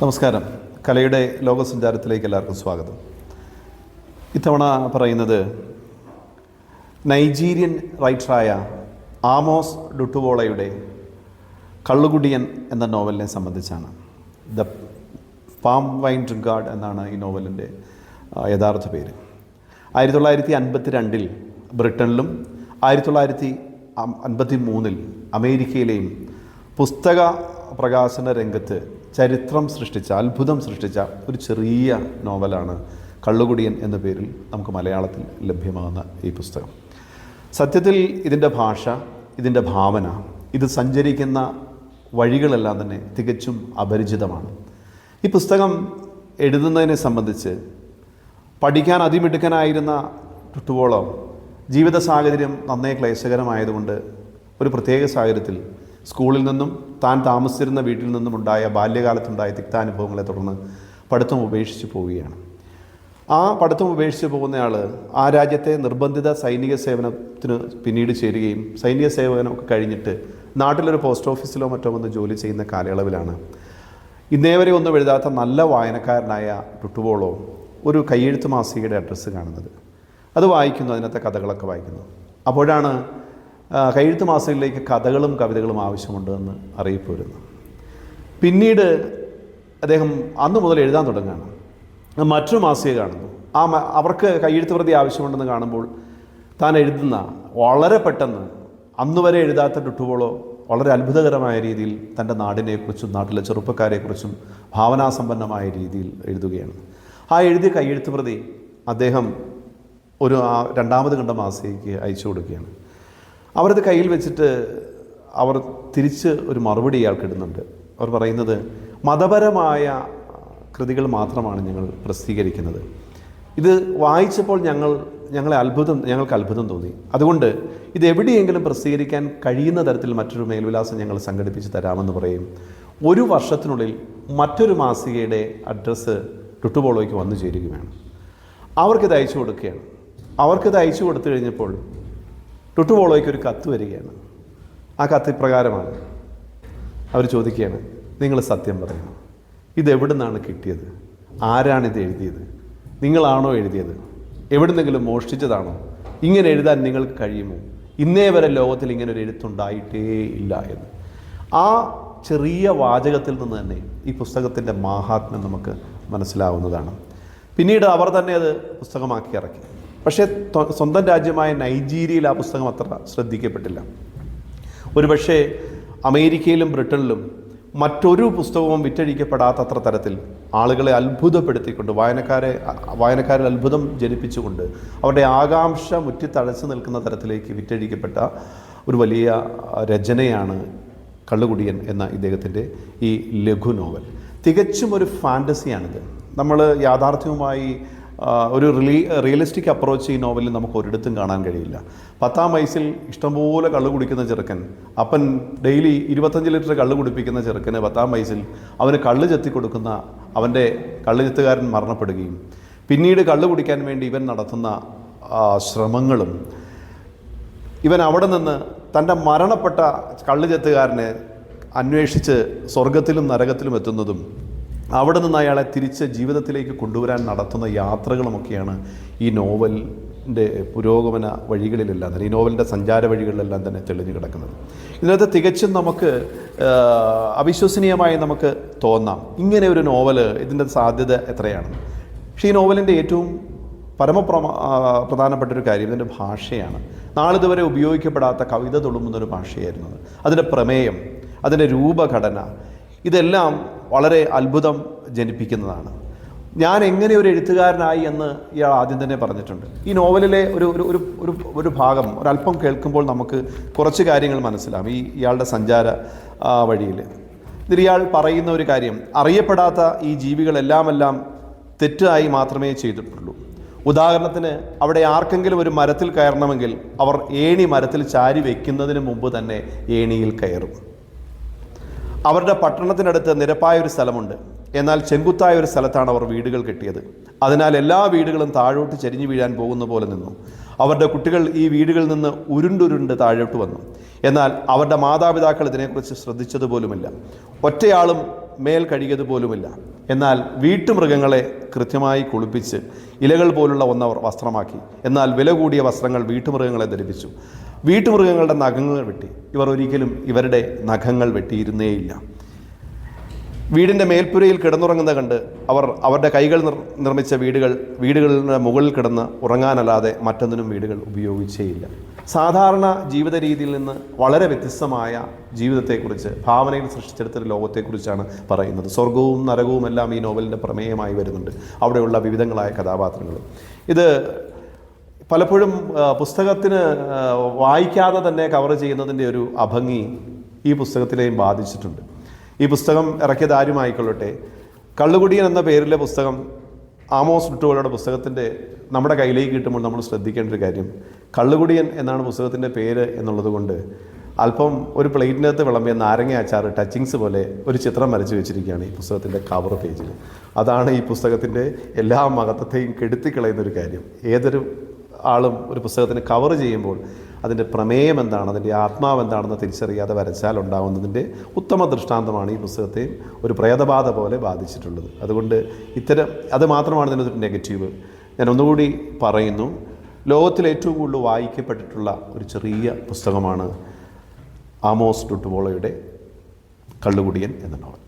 നമസ്കാരം. കലയുടെ ലോകസഞ്ചാരത്തിലേക്ക് എല്ലാവർക്കും സ്വാഗതം. ഇത്തവണ പറയുന്നത് നൈജീരിയൻ റൈറ്ററായ ആമോസ് ഡുട്ടുവോളയുടെ കള്ളുകുടിയൻ എന്ന നോവലിനെ സംബന്ധിച്ചാണ്. ദ പാം വൈൻ ഡ്രിങ്കാർഡ് എന്നാണ് ഈ നോവലിന്റെ യഥാർത്ഥ പേര്. ആയിരത്തി തൊള്ളായിരത്തി അൻപത്തി രണ്ടിൽ ബ്രിട്ടനിലും ആയിരത്തി തൊള്ളായിരത്തി അൻപത്തി മൂന്നിൽ അമേരിക്കയിലെയും പുസ്തക പ്രകാശന രംഗത്ത് ചരിത്രം സൃഷ്ടിച്ച അത്ഭുതം സൃഷ്ടിച്ച ഒരു ചെറിയ നോവലാണ് കള്ളുകുടിയൻ എന്ന പേരിൽ നമുക്ക് മലയാളത്തിൽ ലഭ്യമാകുന്ന ഈ പുസ്തകം. സത്യത്തിൽ ഇതിന്റെ ഭാഷ ഇതിന്റെ ഭാവന ഇത് സഞ്ചരിക്കുന്ന വഴികളെല്ലാം തന്നെ തികച്ചും അപരിചിതമാണ്. ഈ പുസ്തകം എഴുതുന്നതിനെ സംബന്ധിച്ച് പഠിക്കാൻ അതിമിടുക്കനായിരുന്ന ടുട്ടുവോളം ജീവിത സാഹചര്യം നന്നേ ക്ലേശകരമായതുകൊണ്ട് ഒരു പ്രത്യേക സാഹചര്യത്തിൽ സ്കൂളിൽ നിന്നും താൻ താമസിച്ചിരുന്ന വീട്ടിൽ നിന്നും ഉണ്ടായ ബാല്യകാലത്തുണ്ടായ തിക്താനുഭവങ്ങളെ തുടർന്ന് പഠിത്തം ഉപേക്ഷിച്ച് പോവുകയാണ്. ആ പഠിത്തം ഉപേക്ഷിച്ച് പോകുന്നയാൾ ആ രാജ്യത്തെ നിർബന്ധിത സൈനിക സേവനത്തിന് പിന്നീട് ചേരുകയും സൈനിക സേവനമൊക്കെ കഴിഞ്ഞിട്ട് നാട്ടിലൊരു പോസ്റ്റ് ഓഫീസിലോ മറ്റോ വന്ന് ജോലി ചെയ്യുന്ന കാലയളവിലാണ്. ഇന്നേ വരെ ഒന്നും എഴുതാത്ത നല്ല വായനക്കാരനായ ടുട്ടുവോളോ ഒരു കയ്യെഴുത്ത് മാസികയുടെ അഡ്രസ്സ് കാണുന്നത്. അത് വായിക്കുന്നു അതിനകത്തെ കഥകളൊക്കെ വായിക്കുന്നു. അപ്പോഴാണ് കയ്യെഴുത്ത് മാസികയിലേക്ക് കഥകളും കവിതകളും ആവശ്യമുണ്ട് എന്ന് അറിയിപ്പ് വരുന്നു. പിന്നീട് അദ്ദേഹം അന്ന് മുതൽ എഴുതാൻ തുടങ്ങുകയാണ്. മറ്റൊരു മാസിക കാണുന്നു. ആ അവർക്ക് കയ്യെഴുത്ത് പ്രതി ആവശ്യമുണ്ടെന്ന് കാണുമ്പോൾ താൻ എഴുതുന്ന വളരെ പെട്ടെന്ന് അന്ന് വരെ എഴുതാത്ത ടുട്ടുവോളോ വളരെ അത്ഭുതകരമായ രീതിയിൽ തന്റെ നാടിനെക്കുറിച്ചും നാട്ടിലെ ചെറുപ്പക്കാരെക്കുറിച്ചും ഭാവനാസമ്പന്നമായ രീതിയിൽ എഴുതുകയാണ്. ആ എഴുതിയ കയ്യെഴുത്ത് പ്രതി അദ്ദേഹം ഒരു രണ്ടാമത് കണ്ട മാസികയ്ക്ക് അയച്ചു കൊടുക്കുകയാണ്. അവരത് കയ്യിൽ വെച്ചിട്ട് അവർ തിരിച്ച് ഒരു മറുപടി ഇയാൾക്ക് ഇടുന്നുണ്ട്. അവർ പറയുന്നത് മതപരമായ കൃതികൾ മാത്രമാണ് ഞങ്ങൾ പ്രസിദ്ധീകരിക്കുന്നത്. ഇത് വായിച്ചപ്പോൾ ഞങ്ങൾ ഞങ്ങളെ അത്ഭുതം ഞങ്ങൾക്ക് അത്ഭുതം തോന്നി. അതുകൊണ്ട് ഇത് എവിടെയെങ്കിലും പ്രസിദ്ധീകരിക്കാൻ കഴിയുന്ന തരത്തിൽ മറ്റൊരു മേൽവിലാസം ഞങ്ങൾ സംഘടിപ്പിച്ച് തരാമെന്ന് പറയും. ഒരു വർഷത്തിനുള്ളിൽ മറ്റൊരു മാസികയുടെ അഡ്രസ്സ് ടുട്ടുപോളോയ്ക്ക് വന്നു ചേരുകയാണ്. അവർക്കിത് അയച്ചു കൊടുക്കുകയാണ്. അവർക്കിത് അയച്ചു കൊടുത്തു കഴിഞ്ഞപ്പോൾ ടുട്ടുപോളോയ്ക്ക് ഒരു കത്ത് വരികയാണ്. ആ കത്ത് ഇപ്രകാരമാണ്. അവർ ചോദിക്കുകയാണ് നിങ്ങൾ സത്യം പറയണം ഇത് എവിടെ നിന്നാണ് കിട്ടിയത്? ആരാണിത് എഴുതിയത്? നിങ്ങളാണോ എഴുതിയത്? എവിടുന്നെങ്കിലും മോഷ്ടിച്ചതാണോ? ഇങ്ങനെ എഴുതാൻ നിങ്ങൾക്ക് കഴിയുമോ? ഇന്നേ വരെ ലോകത്തിൽ ഇങ്ങനെ ഒരു എഴുത്തുണ്ടായിട്ടേ ഇല്ല എന്ന്. ആ ചെറിയ വാചകത്തിൽ നിന്ന് തന്നെ ഈ പുസ്തകത്തിന്റെ മാഹാത്മ്യം നമുക്ക് മനസ്സിലാവുന്നതാണ്. പിന്നീട് അവർ തന്നെ അത് പുസ്തകമാക്കി ഇറക്കി. പക്ഷേ സ്വന്തം രാജ്യമായ നൈജീരിയയിൽ ആ പുസ്തകം അത്ര ശ്രദ്ധിക്കപ്പെട്ടില്ല. ഒരുപക്ഷെ അമേരിക്കയിലും ബ്രിട്ടനിലും മറ്റൊരു പുസ്തകവും വിറ്റഴിക്കപ്പെടാത്തത്ര തരത്തിൽ ആളുകളെ അത്ഭുതപ്പെടുത്തിക്കൊണ്ട് വായനക്കാരെ വായനക്കാരിൽ അത്ഭുതം ജനിപ്പിച്ചുകൊണ്ട് അവരുടെ ആകാംക്ഷ മുറ്റിത്തഴച്ചു നിൽക്കുന്ന തരത്തിലേക്ക് വിറ്റഴിക്കപ്പെട്ട ഒരു വലിയ രചനയാണ് കള്ളുകുടിയൻ എന്ന ഇദ്ദേഹത്തിന്റെ ഈ ലഘു നോവൽ. തികച്ചും ഒരു ഫാന്റസിയാണിത്. നമ്മൾ യാഥാർത്ഥ്യവുമായി ഒരു റിലീ റിയലിസ്റ്റിക് അപ്രോച്ച് ഈ നോവലിൽ നമുക്ക് ഒരിടത്തും കാണാൻ കഴിയില്ല. പത്താം വയസ്സിൽ ഇഷ്ടംപോലെ കള്ളു കുടിക്കുന്ന ചെറുക്കൻ അപ്പൻ ഡെയിലി ഇരുപത്തഞ്ച് ലിറ്റർ കള്ളു കുടിപ്പിക്കുന്ന ചെറുക്കന് പത്താം വയസ്സിൽ അവന് കള്ള് ചെത്തി കൊടുക്കുന്ന അവന്റെ കള്ള് ചെത്തുകാരൻ മരണപ്പെടുകയും പിന്നീട് കള്ളു കുടിക്കാൻ വേണ്ടി ഇവൻ നടത്തുന്ന ശ്രമങ്ങളും ഇവൻ അവിടെ നിന്ന് തന്റെ മരണപ്പെട്ട കള്ളുചെത്തുകാരനെ അന്വേഷിച്ച് സ്വർഗത്തിലും നരകത്തിലും എത്തുന്നതും അവിടെ നിന്ന് അയാളെ തിരിച്ച് ജീവിതത്തിലേക്ക് കൊണ്ടുവരാൻ നടത്തുന്ന യാത്രകളുമൊക്കെയാണ് ഈ നോവലിന്റെ പുരോഗമന വഴികളിലെല്ലാം തന്നെ ഈ നോവലിന്റെ സഞ്ചാര വഴികളിലെല്ലാം തന്നെ തെളിഞ്ഞു കിടക്കുന്നത്. ഇതിനകത്ത് തികച്ചും നമുക്ക് അവിശ്വസനീയമായി നമുക്ക് തോന്നാം ഇങ്ങനെ ഒരു നോവൽ ഇതിന്റെ സാധ്യത എത്രയാണ്. പക്ഷേ ഈ നോവലിന്റെ ഏറ്റവും പരമപ്രമ പ്രധാനപ്പെട്ട ഒരു കാര്യം ഇതിന്റെ ഭാഷയാണ്. നാളിതുവരെ ഉപയോഗിക്കപ്പെടാത്ത കവിത തുളുമ്പുന്ന ഒരു ഭാഷയായിരുന്നു അത്. അതിന്റെ പ്രമേയം അതിന്റെ രൂപഘടന ഇതെല്ലാം വളരെ അത്ഭുതം ജനിപ്പിക്കുന്നതാണ്. ഞാൻ എങ്ങനെ ഒരു എഴുത്തുകാരനായി എന്ന് ഇയാൾ ആദ്യം തന്നെ പറഞ്ഞിട്ടുണ്ട്. ഈ നോവലിലെ ഒരു ഒരു ഒരു ഒരു ഒരു ഭാഗം ഒരല്പം കേൾക്കുമ്പോൾ നമുക്ക് കുറച്ച് കാര്യങ്ങൾ മനസ്സിലാവും. ഈ ഇയാളുടെ സഞ്ചാര വഴിയിൽ ഇതിൽ ഇയാൾ പറയുന്ന ഒരു കാര്യം അറിയപ്പെടാത്ത ഈ ജീവികളെല്ലാമെല്ലാം തെറ്റായി മാത്രമേ ചെയ്തിട്ടുള്ളൂ. ഉദാഹരണത്തിന് അവിടെ ആർക്കെങ്കിലും ഒരു മരത്തിൽ കയറണമെങ്കിൽ അവർ ഏണി മരത്തിൽ ചാരി വയ്ക്കുന്നതിന് മുമ്പ് തന്നെ ഏണിയിൽ കയറും. അവരുടെ പട്ടണത്തിനടുത്ത് നിരപ്പായ ഒരു സ്ഥലമുണ്ട്. എന്നാൽ ചെങ്കുത്തായ ഒരു സ്ഥലത്താണ് അവർ വീടുകൾ കെട്ടിയത്. അതിനാൽ എല്ലാ വീടുകളും താഴോട്ട് ചരിഞ്ഞു വീഴാൻ പോകുന്ന പോലെ നിന്നു. അവരുടെ കുട്ടികൾ ഈ വീടുകളിൽ നിന്ന് ഉരുണ്ടുരുണ്ട് താഴോട്ട് വന്നു. എന്നാൽ അവരുടെ മാതാപിതാക്കൾ ഇതിനെക്കുറിച്ച് ശ്രദ്ധിച്ചതുപോലുമില്ല. ഒറ്റയാളും മേൽ കഴുകിയത് പോലുമില്ല. എന്നാൽ വീട്ടുമൃഗങ്ങളെ കൃത്യമായി കുളിപ്പിച്ച് ഇലകൾ പോലുള്ള ഒന്നവർ വസ്ത്രമാക്കി. എന്നാൽ വില കൂടിയ വസ്ത്രങ്ങൾ വീട്ടുമൃഗങ്ങളെ ധരിപ്പിച്ചു. വീട്ടുമൃഗങ്ങളുടെ നഖങ്ങൾ വെട്ടി. ഇവർ ഒരിക്കലും ഇവരുടെ നഖങ്ങൾ വെട്ടിയിരുന്നേയില്ല. വീടിന്റെ മേൽപ്പുരയിൽ കിടന്നുറങ്ങുന്ന കണ്ട് അവർ അവരുടെ കൈകൾ നിർമ്മിച്ച വീടുകൾ വീടുകളുടെ മുകളിൽ കിടന്ന് ഉറങ്ങാനല്ലാതെ മറ്റൊന്നിനും വീടുകൾ ഉപയോഗിച്ചേയില്ല. സാധാരണ ജീവിത രീതിയിൽ നിന്ന് വളരെ വ്യത്യസ്തമായ ജീവിതത്തെക്കുറിച്ച് ഭാവനയിൽ സൃഷ്ടിച്ചെടുത്ത ഒരു ലോകത്തെക്കുറിച്ചാണ് പറയുന്നത്. സ്വർഗവും നരകവും എല്ലാം ഈ നോവലിന്റെ പ്രമേയമായി വരുന്നുണ്ട്. അവിടെയുള്ള വിവിധങ്ങളായ കഥാപാത്രങ്ങൾ. ഇത് പലപ്പോഴും പുസ്തകത്തിന് വായിക്കാതെ തന്നെ കവർ ചെയ്യുന്നതിന്റെ ഒരു അഭംഗി ഈ പുസ്തകത്തിലെയും ബാധിച്ചിട്ടുണ്ട്. ഈ പുസ്തകം ഇറക്കിയത് ആരുമായിക്കൊള്ളട്ടെ? കള്ളുകുടിയൻ എന്ന പേരിലെ പുസ്തകം ആമോസ് ഡുട്ടുകളുടെ പുസ്തകത്തിന്റെ നമ്മുടെ കയ്യിലേക്ക് കിട്ടുമ്പോൾ നമ്മൾ ശ്രദ്ധിക്കേണ്ട ഒരു കാര്യം. കള്ളുകുടിയൻ എന്നാണ് പുസ്തകത്തിന്റെ പേര് എന്നുള്ളത് കൊണ്ട് അല്പം ഒരു പ്ലേറ്റിനകത്ത് വിളമ്പിയ നാരങ്ങ അച്ചാർ ടച്ചിങ്സ് പോലെ ഒരു ചിത്രം വരച്ച് വെച്ചിരിക്കുകയാണ് ഈ പുസ്തകത്തിന്റെ കവർ പേജിൽ. അതാണ് ഈ പുസ്തകത്തിന്റെ എല്ലാ മഹത്വത്തെയും കെടുത്തിക്കളയുന്ന ഒരു കാര്യം. ഏതൊരു ആളും ഒരു പുസ്തകത്തിന് കവർ ചെയ്യുമ്പോൾ അതിന്റെ പ്രമേയം എന്താണ് അതിന്റെ ആത്മാവ് എന്താണെന്ന് തിരിച്ചറിയാതെ വരച്ചാൽ ഉണ്ടാകുന്നതിന്റെ ഉത്തമ ദൃഷ്ടാന്തമാണ് ഈ പുസ്തകത്തെ ഒരു പ്രേതബാധ പോലെ ബാധിച്ചിട്ടുള്ളത്. അതുകൊണ്ട് ഇത്തരം അത് മാത്രമാണ് ഇതിന്റെ ഒരു നെഗറ്റീവ്. ഞാൻ ഒന്നുകൂടി പറയുന്നു ലോകത്തിൽ ഏറ്റവും കൂടുതൽ വായിക്കപ്പെട്ടിട്ടുള്ള ഒരു ചെറിയ പുസ്തകമാണ് ആമോസ് ഡുട്ടുബോളയുടെ കള്ളുകുടിയൻ എന്ന നോവൽ.